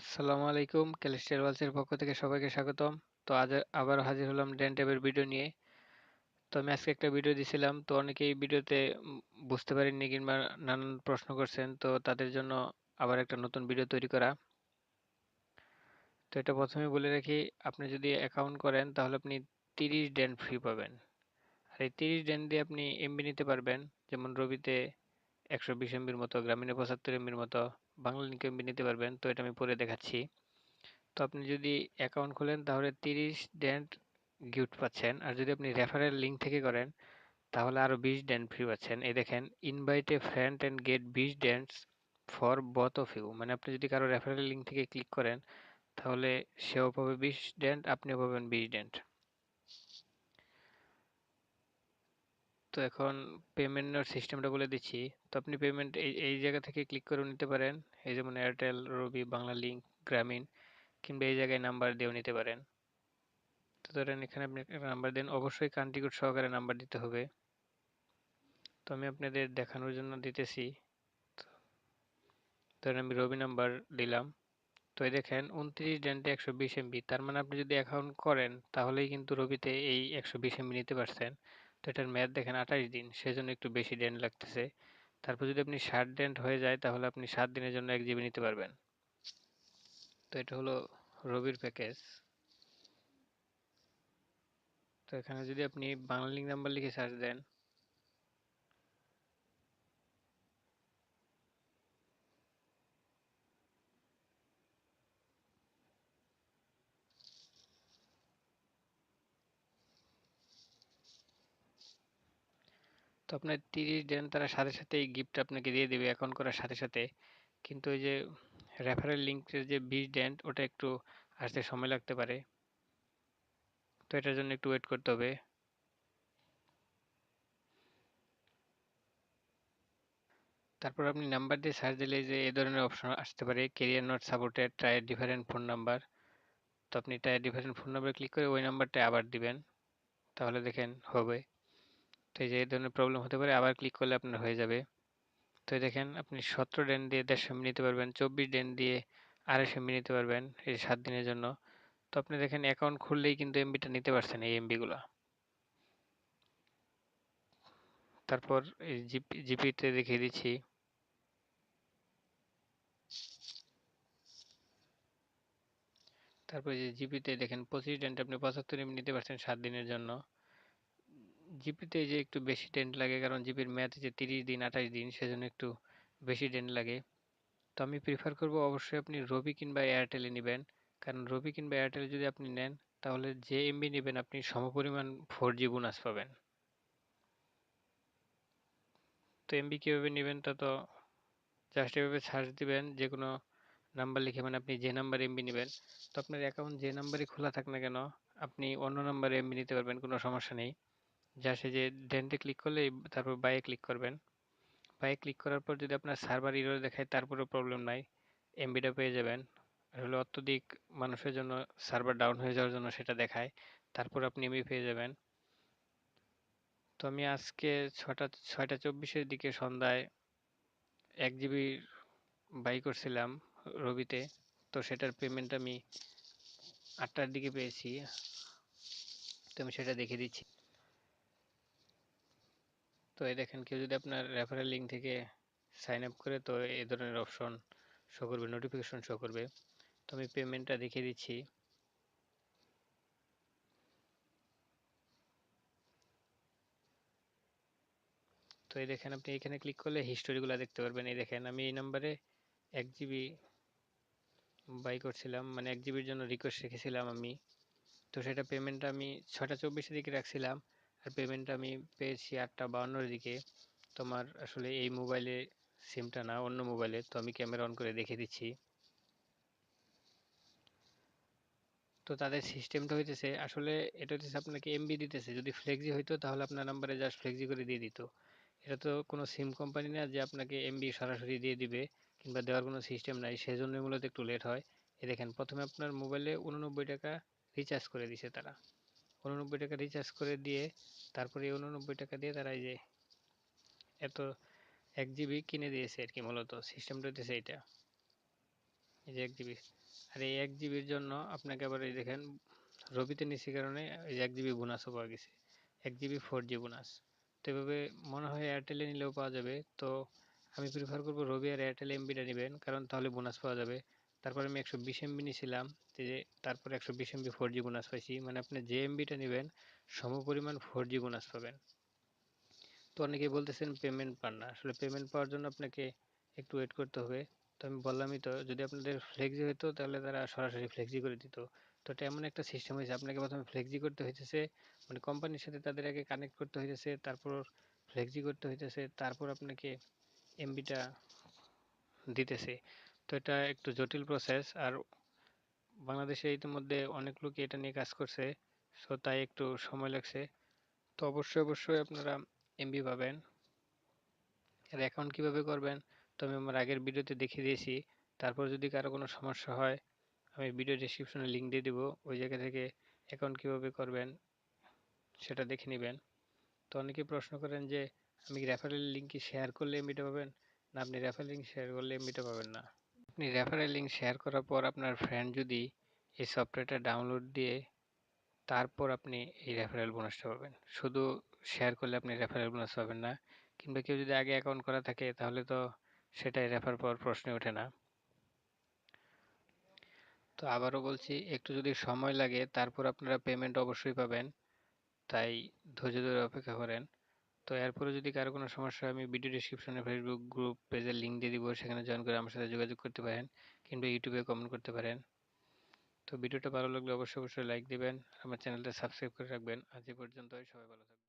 আসসালামু আলাইকুম ক্যালিস্টের ওয়ালসের পক্ষ থেকে সবাইকে স্বাগতম। তো আজ আবার হাজির হলাম ড্যান ভিডিও নিয়ে। তো আমি আজকে একটা ভিডিও দিছিলাম, তো অনেকেই ভিডিওতে বুঝতে পারেননি কিংবা নানান প্রশ্ন করছেন, তো তাদের জন্য আবার একটা নতুন ভিডিও তৈরি করা। তো এটা প্রথমে বলে রাখি, আপনি যদি অ্যাকাউন্ট করেন, তাহলে আপনি তিরিশ ড্যান ফ্রি পাবেন। আর এই তিরিশ ড্যান দিয়ে আপনি এমবি নিতে পারবেন, যেমন রবিতে একশো বিশ এমবির মতো, গ্রামীণে পঁচাত্তর এমবির মতো বাংলা লিঙ্ক এমবি নিতে পারবেন। তো এটা আমি পরে দেখাচ্ছি। তো আপনি যদি অ্যাকাউন্ট খোলেন, তাহলে তিরিশ ড্যান্ট গিফট পাচ্ছেন। আর যদি আপনি রেফারেল লিঙ্ক থেকে করেন, তাহলে আরও বিশ ড্যান্ট ফ্রি পাচ্ছেন। এই দেখেন invite a friend and get বিশ ড্যান্টস ফর বথ অফ ইউ মানে আপনি যদি কারও রেফারেল লিঙ্ক থেকে ক্লিক করেন, তাহলে সেও পাবে বিশ ড্যান্ট আপনিও পাবেন বিশ ড্যান্ট তো এখন পেমেন্টের সিস্টেমটা বলে দিচ্ছি। তো আপনি পেমেন্ট এই এই জায়গা থেকে ক্লিক করে নিতে পারেন। এই যেমন এয়ারটেল রবি বাংলা লিঙ্ক গ্রামীণ কিংবা এই জায়গায় নাম্বার দিয়েও নিতে পারেন। তো ধরেন এখানে আপনি একটা নাম্বার দেন, অবশ্যই কান্ট্রি কোড সহকারে নাম্বার দিতে হবে। তো আমি আপনাদের দেখানোর জন্য দিতেছি। ধরেন আমি রবি নাম্বার দিলাম। তো এই দেখেন উনত্রিশ ডেন্টে একশো বিশ এমবি তার মানে আপনি যদি অ্যাকাউন্ট করেন তাহলেই কিন্তু রবিতে এই একশো বিশ এমবি নিতে পারছেন। তো এটার মেয়াদ দেখেন আঠাশ দিন সেই জন্য একটু বেশি ডেন্ট লাগতেছে। তারপর যদি আপনি ষাট ডেন্ট হয়ে যায়, তাহলে আপনি সাত দিনের জন্য এক জিবি নিতে পারবেন। তো এটা হলো রবির প্যাকেজ তো এখানে যদি আপনি বাংলা লিঙ্ক নাম্বার লিখে সার্চ দেন তো আপনার তিরিশ দেন তারা সাথে সাথে এই গিফট আপনাকে দিয়ে দেবে অ্যাকাউন্ট করার সাথে সাথে। কিন্তু ওই যে রেফারেল লিঙ্কের যে বিশ ডেন্ট ওটা একটু আসতে সময় লাগতে পারে। তো এটার জন্য একটু ওয়েট করতে হবে। তারপর আপনি নাম্বার দিয়ে সার্চ দিলে যে এই ধরনের অপশন আসতে পারে carrier not supported try different phone number তো আপনি try different phone number click করে ওই নাম্বারটা আবার দিবেন। তাহলে দেখেন হবে। তো এই যে, এই ধরনের প্রবলেম হতে পারে, আবার ক্লিক করলে আপনার হয়ে যাবে। তো দেখেন, আপনি সতেরো ডেন দিয়ে দেড়শো এমবি নিতে পারবেন, চব্বিশ ডেন দিয়ে আড়াইশো এমবি নিতে পারবেন এই সাত দিনের জন্য। তো আপনি দেখেন অ্যাকাউন্ট খুললেই কিন্তু এমবিটা নিতে পারছেন এই এমবিগুলো তারপর এই জিপি জিপিতে দেখিয়ে দিচ্ছি। তারপর যে জিপিতে দেখেন, পঁচিশ ডেন্ট আপনি পঁচাত্তর এমবি নিতে পারছেন সাত দিনের জন্য। জিপিতে যে একটু বেশি ডেন্ট লাগে, কারণ জিপির মেয়াদ হচ্ছে তিরিশ দিন, আঠাশ দিন, সেজন্য একটু বেশি ডেন্ট লাগে। তো আমি প্রিফার করব অবশ্যই আপনি রবি কিংবা এয়ারটেলে নেবেন। কারণ রবি কিংবা এয়ারটেল যদি আপনি নেন, তাহলে যে এমবি নেবেন, আপনি সমপরিমাণ ফোর জি বোনাস পাবেন। তো এমবি কীভাবে নেবেন তা তো জাস্ট এভাবে সার্চ দিবেন যে কোনো নাম্বার লিখে মানে আপনি যে নাম্বার এমবি নেবেন। তো আপনার অ্যাকাউন্ট যে নাম্বারই খোলা থাক না কেন, আপনি অন্য নাম্বারে এমবি নিতে পারবেন, কোনো সমস্যা নেই। যা সে যে ডেন্টে ক্লিক করলে তারপর বাইয়ে ক্লিক করবেন। বাইয়ে ক্লিক করার পর যদি আপনার সার্ভার ইরর দেখায়, তারপরেও প্রবলেম নাই। এমবিটা পেয়ে যাবেন। হলো অত্যধিক মানুষের জন্য সার্ভার ডাউন হয়ে যাওয়ার জন্য সেটা দেখায়। তারপর আপনি এমবি পেয়ে যাবেন। তো আমি আজকে ছটা, ছয়টা চব্বিশের দিকে সন্ধ্যায় এক জিবি বাই করছিলাম রবিতে। তো সেটার পেমেন্ট আমি আটটার দিকে পেয়েছি। তো আমি সেটা দেখে দিচ্ছি। তো এই দেখেন, কেউ যদি আপনার রেফারেল লিঙ্ক থেকে সাইন আপ করে, তো এই ধরনের অপশন শো করবে নোটিফিকেশন শো করবে। তো আমি পেমেন্টটা দেখিয়ে দিচ্ছি। তো এই দেখেন, আপনি এখানে ক্লিক করলে হিস্টোরিগুলো দেখতে পারবেন। এই দেখেন, আমি এই নাম্বারে এক জিবি বাই করছিলাম মানে এক জিবির জন্য রিকোয়েস্ট রেখেছিলাম আমি। তো সেটা পেমেন্টটা আমি ছটা চব্বিশের দিকে রাখছিলাম। আর পেমেন্টটা আমি পেয়েছি আটটা বাউন্নর দিকে। তোমার আসলে এই মোবাইলে সিমটা না, অন্য মোবাইলে তো আমি ক্যামেরা অন করে দেখে দিচ্ছি। তো তাদের সিস্টেমটা হইতেছে, আসলে এটা হচ্ছে আপনাকে এমবি দিতেছে। যদি ফ্লেক্সি হইতো, তাহলে আপনার নাম্বারে জাস্ট ফ্লেক্সি করে দিয়ে দিত। এটা তো কোনো সিম কোম্পানি না যে আপনাকে এমবি সরাসরি দিয়ে দিবে, কিংবা দেওয়ার কোনো সিস্টেম নাই। সেই সেজন্য মূলত একটু লেট হয়। এ দেখেন, প্রথমে আপনার মোবাইলে উননব্বই টাকা রিচার্জ করে দিছে তারা। উননব্বই টাকা রিচার্জ করে দিয়ে তারপরে এই উননব্বই টাকা দিয়ে তারা এই যে এত এক জিবি কিনে দিয়েছে আর কি মূলত সিস্টেমটা হচ্ছে এইটা। এই যে এক জিবি আর এই এক জিবির জন্য আপনাকে আবার এই দেখেন, রবিতে নিচ্ছি কারণে এই এক জিবি বোনাসও পাওয়া গেছে। এক জিবি ফোর জি বোনাস তো এভাবে মনে হয় এয়ারটেলে নিলেও পাওয়া যাবে। তো আমি প্রিফার করব রবি আর এয়ারটেল এমবিটা নেবেন, কারণ তাহলে বোনাস পাওয়া যাবে। তারপরে আমি একশো বিশ এমবি নিয়েছিলাম যে তারপরে একশো বিশ এমবি ফোর জি বোনাস পাইছি। মানে আপনি যে এমবিটা নেবেন সম পরিমাণ ফোর জি বোনাস পাবেন। তো অনেকে বলতেছেন পেমেন্ট পান না। আসলে পেমেন্ট পাওয়ার জন্য আপনাকে একটু ওয়েট করতে হবে। তো আমি বললামই তো, যদি আপনাদের ফ্লেক্সি হতো তাহলে তারা সরাসরি ফ্লেক্সি করে দিত। তো এটা এমন একটা সিস্টেম হয়েছে আপনাকে প্রথমে ফ্লেক্সি করতে হইতেছে। মানে কোম্পানির সাথে তাদের আগে কানেক্ট করতে হইতেছে, তারপর ফ্লেক্সি করতে হইতেছে, তারপর আপনাকে এমবিটা দিতেছে। তো এটা একটু জটিল প্রসেস আর বাংলাদেশে ইতিমধ্যে অনেক লোকই এটা নিয়ে কাজ করছে সো তাই একটু সময় লাগছে। তো অবশ্যই অবশ্যই আপনারা এমবি পাবেন। আর অ্যাকাউন্ট কীভাবে করবেন? তো আমি আমার আগের ভিডিওতে দেখিয়ে দিয়েছি। তারপর যদি কারও কোনো সমস্যা হয়, আমি ভিডিও ডিসক্রিপশনে লিঙ্ক দিয়ে দিব। ওই জায়গা থেকে অ্যাকাউন্ট কীভাবে করবেন, সেটা দেখে নেবেন। তো অনেকে প্রশ্ন করেন যে, আমি রেফারেল লিঙ্ক কি শেয়ার করলে এমবিটা পাবেন? না, আপনি রেফারেল লিঙ্ক শেয়ার করলে এমবিটা পাবেন না। আপনি রেফারেল লিঙ্ক শেয়ার করার পর আপনার ফ্রেন্ড যদি এই সফটওয়্যারটা ডাউনলোড দিয়ে তারপর আপনি এই রেফারেল বোনাসটা পাবেন। শুধু শেয়ার করলে আপনি রেফারেল বোনাস পাবেন না, কিংবা কেউ যদি আগে অ্যাকাউন্ট করা থাকে তাহলে তো সেটাই রেফার পাওয়ার প্রশ্নে ওঠে না। তো আবারও বলছি, একটু যদি সময় লাগে তারপর আপনারা পেমেন্ট অবশ্যই পাবেন, তাই ধৈর্য ধরে অপেক্ষা করেন। তো এরপরে যদি কারও কোনো সমস্যা হয়, আমি ভিডিও ডিসক্রিপশনে ফেসবুক গ্রুপ পেজের লিঙ্ক দিয়ে দিব, সেখানে জয়েন করে আমার সাথে যোগাযোগ করতে পারেন কিংবা ইউটিউবে কমেন্ট করতে পারেন। তো ভিডিওটা ভালো লাগলে অবশ্যই অবশ্যই লাইক দিবেন, আমার চ্যানেলটা সাবস্ক্রাইব করে রাখবেন। আজ এ পর্যন্তই, সবাই ভালো থাকবেন।